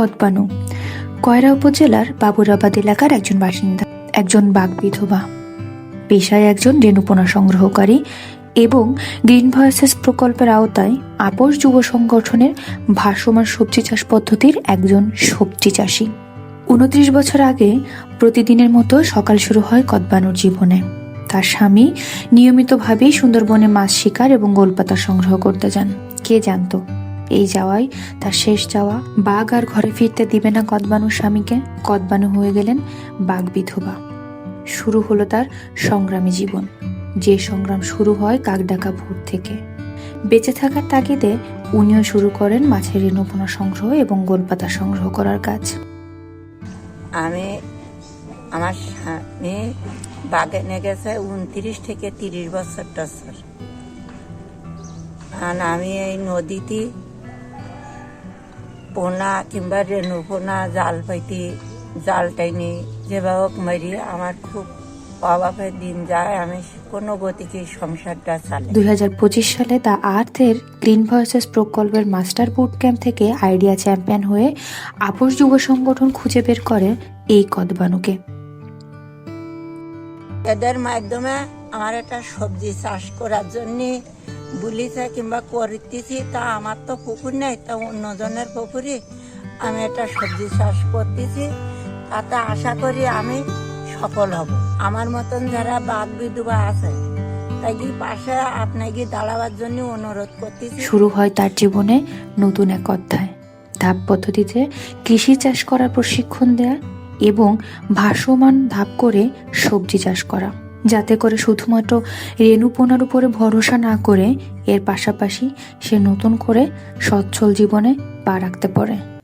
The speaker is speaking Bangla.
কদবানু। কয়রা উপজেলার বাবুরাবাদ এলাকার একজন বাসিন্দা, একজন বাঘ বিধবা। পেশায় একজন রেণুপোনা সংগ্রহকারী এবং গ্রিন ভয়েসেস প্রকল্পের আওতায় আপোষ যুব সংগঠনের ভাসমান সবজি চাষ পদ্ধতির একজন সবজি চাষী। উনত্রিশ বছর আগে প্রতিদিনের মতো সকাল শুরু হয় কদবানুর জীবনে। তার স্বামী নিয়মিতভাবেই সুন্দরবনে মাছ শিকার এবং গোলপাতা সংগ্রহ করতে যান। কে জানতো? এই যাওয়াই তার শেষ যাওয়া। বাঘ আর ঘরে ফিরতে দিবে না কদবানুর স্বামীকে। কদবানু হয়ে গেলেন বাঘ বিধবা। শুরু হলো তার সংগ্রামী জীবন। যে সংগ্রাম শুরু হয় কাকডাকা ভোর থেকে। বেঁচে থাকার তাগিদে উনিও শুরু করেন মাছের রেণুপোনা সংগ্রহ এবং গোলপাতা সংগ্রহ করার কাজ। আমি আমার স্বামী বাগানে গেছে উনত্রিশ থেকে তিরিশ বছর টছর আর আমি এই নদীতে পোনা কিংবা রেণু পোনা জাল পাইতে জাল টাইনি যেভাবে মারি আমার খুব অভাবের দিন যায় আমি কোনো গতিকে সংসারটা চালাই দুই সালে দ্য আর্থের ক্লিন ভয়েসেস প্রকল্পের মাস্টার বুট ক্যাম্প থেকে আইডিয়া চ্যাম্পিয়ন হয়ে আপোষ যুব সংগঠন খুঁজে বের করে এই কদবানুকে। এদের মাধ্যমে আমার একটা সবজি চাষ করার জন্য বলিছে কিংবা করতেছি তা আমার তো পুকুর নেই, তা অন্যজনের পুকুরে আমি একটা সবজি চাষ করতেছি। তাতে আশা করি আমি সফল হব। আমার মতন যারা বাঘ বিধবা আছে, তাই পাশে আপনাকে দাঁড়াবার জন্য অনুরোধ করতেছি? শুরু হয় তার জীবনে নতুন এক অধ্যায়। ধাপ পদ্ধতিতে কৃষি চাষ করার প্রশিক্ষণ দেয়া এবং ভাসমান ধাপ করে সবজি চাষ করা। যাতে করে শুধুমাত্র রেণুপোনার উপরে ভরসা না করে এর পাশাপাশি সে নতুন করে সচ্ছল জীবনে পা রাখতে পারে।